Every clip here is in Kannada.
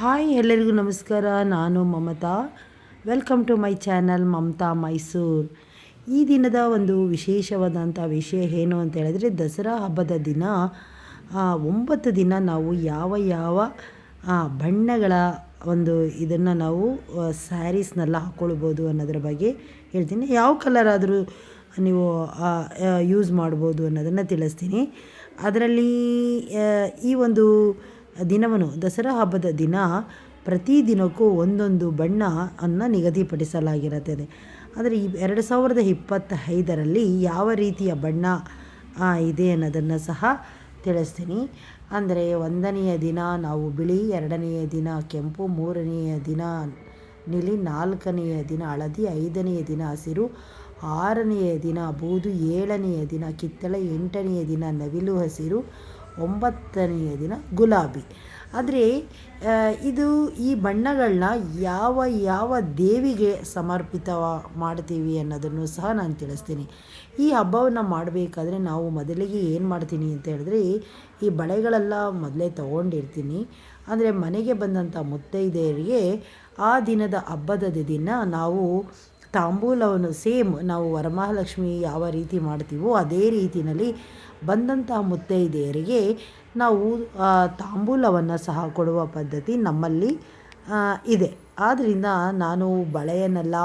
ಹಾಯ್ ಎಲ್ಲರಿಗೂ ನಮಸ್ಕಾರ, ನಾನು Mamata. Welcome to my channel Mamata Mysuru. ಈ ದಿನದ ಒಂದು ವಿಶೇಷವಾದಂಥ ವಿಷಯ ಏನು ಅಂತ ಹೇಳಿದ್ರೆ, ದಸರಾ ಹಬ್ಬದ ದಿನ ಒಂಬತ್ತು ದಿನ ನಾವು ಯಾವ ಯಾವ ಬಣ್ಣಗಳ ಒಂದು ಇದನ್ನು ನಾವು ಸ್ಯಾರೀಸ್ನೆಲ್ಲ ಹಾಕ್ಕೊಳ್ಬೋದು ಅನ್ನೋದ್ರ ಬಗ್ಗೆ ಹೇಳ್ತೀನಿ. ಯಾವ ಕಲರ್ ಆದರೂ ನೀವು ಯೂಸ್ ಮಾಡ್ಬೋದು ಅನ್ನೋದನ್ನು ತಿಳಿಸ್ತೀನಿ. ಅದರಲ್ಲಿ ಈ ಒಂದು ದಿನವನ್ನು ದಸರಾ ಹಬ್ಬದ ದಿನ ಪ್ರತಿ ದಿನಕ್ಕೂ ಒಂದೊಂದು ಬಣ್ಣ ಅನ್ನು ನಿಗದಿಪಡಿಸಲಾಗಿರುತ್ತದೆ. ಆದರೆ ಈ ಎರಡು ಸಾವಿರದ ಇಪ್ಪತ್ತೈದರಲ್ಲಿ ಯಾವ ರೀತಿಯ ಬಣ್ಣ ಇದೆ ಅನ್ನೋದನ್ನು ಸಹ ತಿಳಿಸ್ತೀನಿ. ಅಂದರೆ ಒಂದನೆಯ ದಿನ ನಾವು ಬಿಳಿ, ಎರಡನೆಯ ದಿನ ಕೆಂಪು, ಮೂರನೆಯ ದಿನ ನೀಲಿ, ನಾಲ್ಕನೆಯ ದಿನ ಹಳದಿ, ಐದನೆಯ ದಿನ ಹಸಿರು, ಆರನೆಯ ದಿನ ಬೂದು, ಏಳನೆಯ ದಿನ ಕಿತ್ತಳೆ, ಎಂಟನೆಯ ದಿನ ನವಿಲು ಹಸಿರು ಒಂಬತ್ತನೆಯ ದಿನ ಗುಲಾಬಿ. ಆದರೆ ಇದು ಈ ಬಣ್ಣಗಳನ್ನ ಯಾವ ಯಾವ ದೇವಿಗೆ ಸಮರ್ಪಿತ ಮಾಡ್ತೀವಿ ಅನ್ನೋದನ್ನು ಸಹ ನಾನು ತಿಳಿಸ್ತೀನಿ. ಈ ಹಬ್ಬವನ್ನು ಮಾಡಬೇಕಾದ್ರೆ ನಾವು ಮೊದಲಿಗೆ ಏನು ಮಾಡ್ತೀನಿ ಅಂತ ಹೇಳಿದ್ರೆ, ಈ ಬಳೆಗಳೆಲ್ಲ ಮೊದಲೇ ತೊಗೊಂಡಿರ್ತೀನಿ. ಅಂದರೆ ಮನೆಗೆ ಬಂದಂಥ ಮುತ್ತೈದೆಯರಿಗೆ ಆ ದಿನದ ಹಬ್ಬದ ದಿನ ನಾವು ತಾಂಬೂಲವನ್ನು ಸೇಮ್ ನಾವು ವರಮಹಾಲಕ್ಷ್ಮಿ ಯಾವ ರೀತಿ ಮಾಡ್ತೀವೋ ಅದೇ ರೀತಿಯಲ್ಲಿ ಬಂದಂತಹ ಮುತ್ತೈದೆಯರಿಗೆ ನಾವು ತಾಂಬೂಲವನ್ನು ಸಹ ಕೊಡುವ ಪದ್ಧತಿ ನಮ್ಮಲ್ಲಿ ಇದೆ. ಆದ್ದರಿಂದ ನಾನು ಬಳೆಯನ್ನೆಲ್ಲ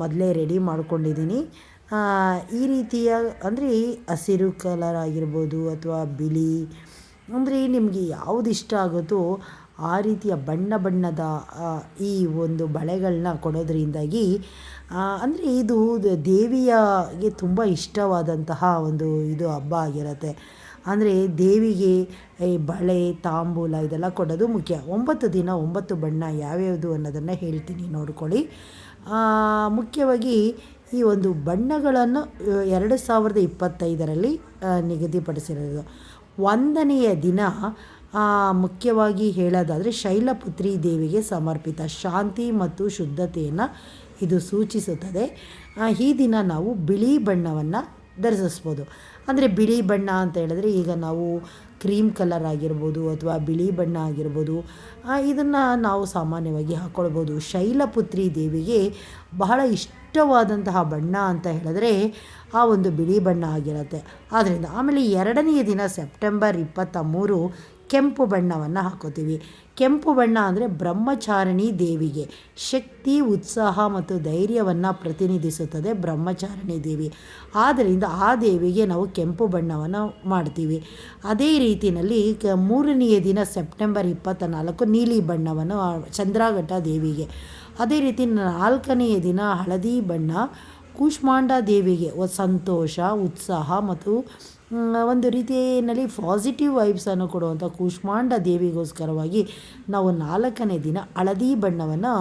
ಮೊದಲೇ ರೆಡಿ ಮಾಡ್ಕೊಂಡಿದ್ದೀನಿ. ಈ ರೀತಿಯ, ಅಂದರೆ ಹಸಿರು ಕಲರ್ ಆಗಿರ್ಬೋದು ಅಥವಾ ಬಿಳಿ, ಅಂದರೆ ನಿಮಗೆ ಯಾವುದು ಇಷ್ಟ ಆಗುತ್ತೋ ಆ ರೀತಿಯ ಬಣ್ಣ ಬಣ್ಣದ ಈ ಒಂದು ಬಳೆಗಳನ್ನ ಕೊಡೋದ್ರಿಂದಾಗಿ ಅಂದರೆ ಇದು ದೇವಿಯಗೆ ತುಂಬ ಇಷ್ಟವಾದಂತಹ ಒಂದು ಇದು ಹಬ್ಬ ಆಗಿರುತ್ತೆ. ಅಂದರೆ ದೇವಿಗೆ ಈ ಬಳೆ, ತಾಂಬೂಲ ಇದೆಲ್ಲ ಕೊಡೋದು ಮುಖ್ಯ. ಒಂಬತ್ತು ದಿನ ಒಂಬತ್ತು ಬಣ್ಣ ಯಾವ್ಯಾವುದು ಅನ್ನೋದನ್ನು ಹೇಳ್ತೀನಿ, ನೋಡ್ಕೊಳ್ಳಿ. ಮುಖ್ಯವಾಗಿ ಈ ಒಂದು ಬಣ್ಣಗಳನ್ನು ಎರಡು ಸಾವಿರದ ಇಪ್ಪತ್ತೈದರಲ್ಲಿ ನಿಗದಿಪಡಿಸಿರೋದು. ಒಂದನೆಯ ದಿನ ಮುಖ್ಯವಾಗಿ ಹೇಳೋದಾದರೆ ಶೈಲಪುತ್ರಿ ದೇವಿಗೆ ಸಮರ್ಪಿತ ಶಾಂತಿ ಮತ್ತು ಶುದ್ಧತೆಯನ್ನು ಇದು ಸೂಚಿಸುತ್ತದೆ. ಈ ದಿನ ನಾವು ಬಿಳಿ ಬಣ್ಣವನ್ನು ಧರಿಸಿಸ್ಬೋದು. ಅಂದರೆ ಬಿಳಿ ಬಣ್ಣ ಅಂತ ಹೇಳಿದ್ರೆ ಈಗ ನಾವು ಕ್ರೀಮ್ ಕಲರ್ ಆಗಿರ್ಬೋದು ಅಥವಾ ಬಿಳಿ ಬಣ್ಣ ಆಗಿರ್ಬೋದು ಇದನ್ನು ನಾವು ಸಾಮಾನ್ಯವಾಗಿ ಹಾಕ್ಕೊಳ್ಬೋದು ಶೈಲಪುತ್ರಿ ದೇವಿಗೆ ಬಹಳ ಇಷ್ಟವಾದಂತಹ ಬಣ್ಣ ಅಂತ ಹೇಳಿದ್ರೆ ಆ ಒಂದು ಬಿಳಿ ಬಣ್ಣ ಆಗಿರುತ್ತೆ. ಆದ್ದರಿಂದ ಆಮೇಲೆ ಎರಡನೆಯ ದಿನ ಸೆಪ್ಟೆಂಬರ್ ಇಪ್ಪತ್ತ ಮೂರು ಕೆಂಪು ಬಣ್ಣವನ್ನು ಹಾಕೋತೀವಿ. ಕೆಂಪು ಬಣ್ಣ ಅಂದರೆ ಬ್ರಹ್ಮಚಾರಿಣಿ ದೇವಿಗೆ. ಶಕ್ತಿ, ಉತ್ಸಾಹ ಮತ್ತು ಧೈರ್ಯವನ್ನು ಪ್ರತಿನಿಧಿಸುತ್ತದೆ ಬ್ರಹ್ಮಚಾರಿಣಿ ದೇವಿ. ಆದ್ದರಿಂದ ಆ ದೇವಿಗೆ ನಾವು ಕೆಂಪು ಬಣ್ಣವನ್ನು ಮಾಡ್ತೀವಿ. ಅದೇ ರೀತಿಯಲ್ಲಿ ಕ ಮೂರನೆಯ ದಿನ ಸೆಪ್ಟೆಂಬರ್ ಇಪ್ಪತ್ತ ನಾಲ್ಕು ನೀಲಿ ಬಣ್ಣವನ್ನು ಚಂದ್ರಘಟ್ಟ ದೇವಿಗೆ. ಅದೇ ರೀತಿ ನಾಲ್ಕನೆಯ ದಿನ ಹಳದಿ ಬಣ್ಣ, ಕೂಷ್ಮಾಂಡ ದೇವಿಗೆ. ಸಂತೋಷ, ಉತ್ಸಾಹ ಮತ್ತು ಒಂದು ರೀತಿಯಲ್ಲಿ ಪಾಸಿಟಿವ್ ವೈಬ್ಸನ್ನು ಕೊಡುವಂಥ ಕೂಷ್ಮಾಂಡ ದೇವಿಗೋಸ್ಕರವಾಗಿ ನಾವು ನಾಲ್ಕನೇ ದಿನ ಹಳದಿ ಬಣ್ಣವನ್ನು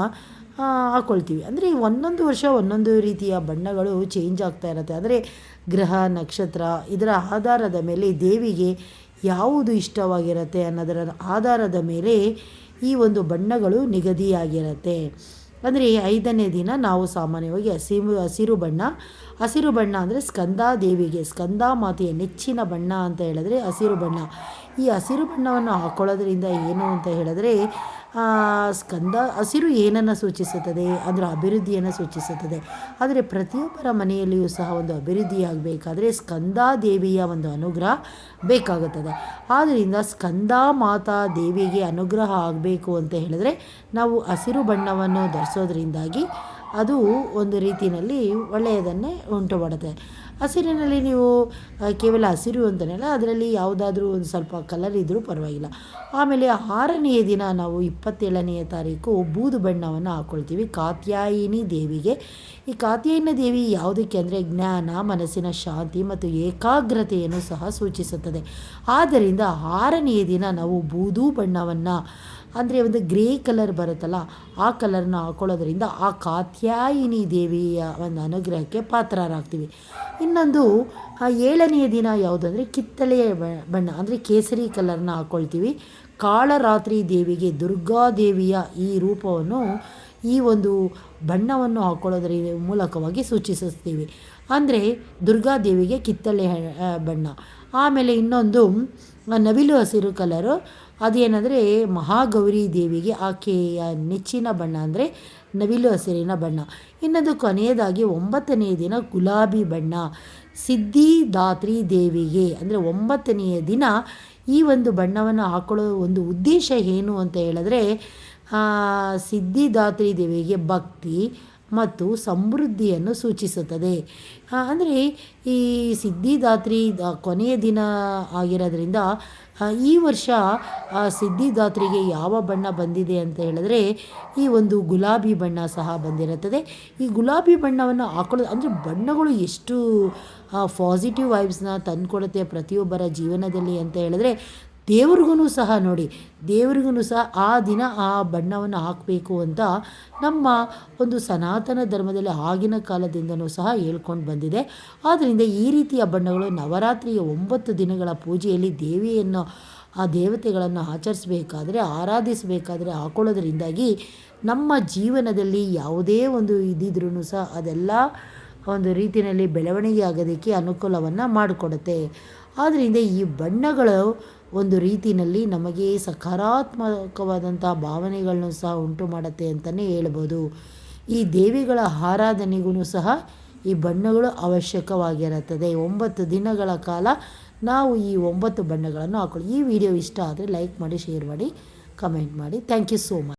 ಹಾಕ್ಕೊಳ್ತೀವಿ ಅಂದರೆ ಒಂದೊಂದು ವರ್ಷ ಒಂದೊಂದು ರೀತಿಯ ಬಣ್ಣಗಳು ಚೇಂಜ್ ಆಗ್ತಾ ಇರುತ್ತೆ. ಅಂದರೆ ಗ್ರಹ, ನಕ್ಷತ್ರ ಇದರ ಆಧಾರದ ಮೇಲೆ ದೇವಿಗೆ ಯಾವುದು ಇಷ್ಟವಾಗಿರುತ್ತೆ ಅನ್ನೋದರ ಆಧಾರದ ಮೇಲೆ ಈ ಒಂದು ಬಣ್ಣಗಳು ನಿಗದಿಯಾಗಿರುತ್ತೆ. ಅಂದರೆ ಐದನೇ ದಿನ ನಾವು ಸಾಮಾನ್ಯವಾಗಿ ಹಸಿರು ಹಸಿರು ಬಣ್ಣ. ಹಸಿರು ಬಣ್ಣ ಅಂದರೆ ಸ್ಕಂದಾ ದೇವಿಗೆ. ಸ್ಕಂದಾ ಮಾತೆಯ ನೆಚ್ಚಿನ ಬಣ್ಣ ಅಂತ ಹೇಳಿದ್ರೆ ಹಸಿರು ಬಣ್ಣ. ಈ ಹಸಿರು ಬಣ್ಣವನ್ನು ಹಾಕೊಳ್ಳೋದ್ರಿಂದ ಏನು ಅಂತ ಹೇಳಿದ್ರೆ ಸ್ಕಂದ ಹಸಿರು ಏನನ್ನು ಸೂಚಿಸುತ್ತದೆ? ಅಂದರೆ ಅಭಿವೃದ್ಧಿಯನ್ನು ಸೂಚಿಸುತ್ತದೆ. ಆದರೆ ಪ್ರತಿಯೊಬ್ಬರ ಮನೆಯಲ್ಲಿಯೂ ಸಹ ಒಂದು ಅಭಿವೃದ್ಧಿ ಆಗಬೇಕಾದ್ರೆ ಸ್ಕಂದ ದೇವಿಯ ಒಂದು ಅನುಗ್ರಹ ಬೇಕಾಗುತ್ತದೆ. ಆದ್ದರಿಂದ ಸ್ಕಂದ ಮಾತಾ ದೇವಿಗೆ ಅನುಗ್ರಹ ಆಗಬೇಕು ಅಂತ ಹೇಳಿದ್ರೆ ನಾವು ಹಸಿರು ಬಣ್ಣವನ್ನು ಧರಿಸೋದ್ರಿಂದಾಗಿ ಅದು ಒಂದು ರೀತಿಯಲ್ಲಿ ಒಳ್ಳೆಯದನ್ನೇ ಉಂಟು ಮಾಡುತ್ತೆ ಹಸಿರಿನಲ್ಲಿ ನೀವು ಕೇವಲ ಹಸಿರು ಅಂತಲಲ್ಲ ಅದರಲ್ಲಿ ಯಾವುದಾದ್ರೂ ಒಂದು ಸ್ವಲ್ಪ ಕಲರ್ ಇದ್ದರೂ ಪರವಾಗಿಲ್ಲ. ಆಮೇಲೆ ಆರನೆಯ ದಿನ ನಾವು ಇಪ್ಪತ್ತೇಳನೆಯ ತಾರೀಕು ಬೂದು ಬಣ್ಣವನ್ನು ಹಾಕ್ಕೊಳ್ತೀವಿ ಕಾತ್ಯಾಯಿನಿ ದೇವಿಗೆ. ಈ ಕಾತ್ಯಾಯಿನಿ ದೇವಿ ಯಾವುದಕ್ಕೆ ಅಂದರೆ ಜ್ಞಾನ, ಮನಸ್ಸಿನ ಶಾಂತಿ ಮತ್ತು ಏಕಾಗ್ರತೆಯನ್ನು ಸಹ ಸೂಚಿಸುತ್ತದೆ. ಆದ್ದರಿಂದ ಆರನೆಯ ದಿನ ನಾವು ಬೂದು ಬಣ್ಣವನ್ನು ಅಂದರೆ ಒಂದು ಗ್ರೇ ಕಲರ್ ಬರುತ್ತಲ್ಲ, ಆ ಕಲರ್ನ ಹಾಕೊಳ್ಳೋದ್ರಿಂದ ಆ ಕಾತ್ಯಾಯಿನಿ ದೇವಿಯ ಒಂದು ಅನುಗ್ರಹಕ್ಕೆ ಪಾತ್ರರಾಗ್ತೀವಿ. ಇನ್ನೊಂದು ಏಳನೆಯ ದಿನ ಯಾವುದಂದರೆ ಕಿತ್ತಳೆಯ ಬಣ್ಣ ಅಂದರೆ ಕೇಸರಿ ಕಲರ್ನ ಹಾಕ್ಕೊಳ್ತೀವಿ ಕಾಳರಾತ್ರಿ ದೇವಿಗೆ ದುರ್ಗಾದೇವಿಯ ಈ ರೂಪವನ್ನು, ಈ ಒಂದು ಬಣ್ಣವನ್ನು ಹಾಕ್ಕೊಳ್ಳೋದ್ರ ಮೂಲಕವಾಗಿ ಸೂಚಿಸುತ್ತೀವಿ. ಅಂದರೆ ದುರ್ಗಾದೇವಿಗೆ ಕಿತ್ತಳೆ ಬಣ್ಣ. ಆಮೇಲೆ ಇನ್ನೊಂದು ನವಿಲು ಹಸಿರು ಕಲರು ಅದೇನೆಂದರೆ ಮಹಾಗೌರಿ ದೇವಿಗೆ ಆಕೆಯ ನೆಚ್ಚಿನ ಬಣ್ಣ ಅಂದರೆ ನವಿಲು ಹಸಿರಿನ ಬಣ್ಣ. ಇನ್ನೊಂದು ಕೊನೆಯದಾಗಿ ಒಂಬತ್ತನೆಯ ದಿನ ಗುಲಾಬಿ ಬಣ್ಣ. ಸಿದ್ಧಿದಾತ್ರಿ ದೇವಿಗೆ ಅಂದರೆ ಒಂಬತ್ತನೆಯ ದಿನ ಈ ಒಂದು ಬಣ್ಣವನ್ನು ಹಾಕೊಳ್ಳೋ ಒಂದು ಉದ್ದೇಶ ಏನು ಅಂತ ಹೇಳಿದ್ರೆ ಸಿದ್ಧಿದಾತ್ರಿ ದೇವಿಗೆ ಭಕ್ತಿ ಮತ್ತು ಸಮೃದ್ಧಿಯನ್ನು ಸೂಚಿಸುತ್ತದೆ. ಅಂದರೆ ಈ ಸಿದ್ಧಿದಾತ್ರಿ ಕೊನೆಯ ದಿನ ಆಗಿರೋದ್ರಿಂದ ಈ ವರ್ಷ ಸಿದ್ಧಿದಾತ್ರಿಗೆ ಯಾವ ಬಣ್ಣ ಬಂದಿದೆ ಅಂತ ಹೇಳಿದ್ರೆ, ಈ ಒಂದು ಗುಲಾಬಿ ಬಣ್ಣ ಸಹ ಬಂದಿರುತ್ತದೆ. ಈ ಗುಲಾಬಿ ಬಣ್ಣವನ್ನು ಹಾಕೊಳ್ಳೋದು, ಅಂದರೆ ಬಣ್ಣಗಳು ಎಷ್ಟು ಪಾಸಿಟಿವ್ ವೈಬ್ಸ್ನ ತಂದುಕೊಡುತ್ತೆ ಪ್ರತಿಯೊಬ್ಬರ ಜೀವನದಲ್ಲಿ ಅಂತ ಹೇಳಿದ್ರೆ ದೇವ್ರಿಗೂ ಸಹ ನೋಡಿ ದೇವ್ರಿಗೂ ಸಹ ಆ ದಿನ ಆ ಬಣ್ಣವನ್ನು ಹಾಕಬೇಕು ಅಂತ ನಮ್ಮ ಒಂದು ಸನಾತನ ಧರ್ಮದಲ್ಲಿ ಆಗಿನ ಕಾಲದಿಂದನೂ ಸಹ ಹೇಳ್ಕೊಂಡು ಬಂದಿದೆ. ಆದ್ದರಿಂದ ಈ ರೀತಿಯ ಬಣ್ಣಗಳು ನವರಾತ್ರಿಯ ಒಂಬತ್ತು ದಿನಗಳ ಪೂಜೆಯಲ್ಲಿ ದೇವಿಯನ್ನು, ಆ ದೇವತೆಗಳನ್ನು ಆಚರಿಸಬೇಕಾದ್ರೆ, ಆರಾಧಿಸಬೇಕಾದ್ರೆ ಹಾಕೊಳ್ಳೋದ್ರಿಂದಾಗಿ ನಮ್ಮ ಜೀವನದಲ್ಲಿ ಯಾವುದೇ ಒಂದು ಇದಿದ್ರೂ ಸಹ ಅದೆಲ್ಲ ಒಂದು ರೀತಿಯಲ್ಲಿ ಬೆಳವಣಿಗೆ ಆಗೋದಕ್ಕೆ ಅನುಕೂಲವನ್ನು ಮಾಡಿಕೊಡುತ್ತೆ. ಆದ್ದರಿಂದ ಈ ಬಣ್ಣಗಳು ಒಂದು ರೀತಿಯಲ್ಲಿ ನಮಗೆ ಸಕಾರಾತ್ಮಕವಾದಂಥ ಭಾವನೆಗಳನ್ನು ಸಹ ಉಂಟು ಮಾಡುತ್ತೆ ಅಂತಲೇ ಹೇಳ್ಬೋದು. ಈ ದೇವಿಗಳ ಆರಾಧನೆಗೂ ಸಹ ಈ ಬಣ್ಣಗಳು ಅವಶ್ಯಕವಾಗಿರುತ್ತದೆ. ಒಂಬತ್ತು ದಿನಗಳ ಕಾಲ ನಾವು ಈ ಒಂಬತ್ತು ಬಣ್ಣಗಳನ್ನು ಹಾಕೊಳ್ಳಿ. ಈ ವಿಡಿಯೋ ಇಷ್ಟ ಆದರೆ ಲೈಕ್ ಮಾಡಿ, ಶೇರ್ ಮಾಡಿ, ಕಮೆಂಟ್ ಮಾಡಿ. Thank you so much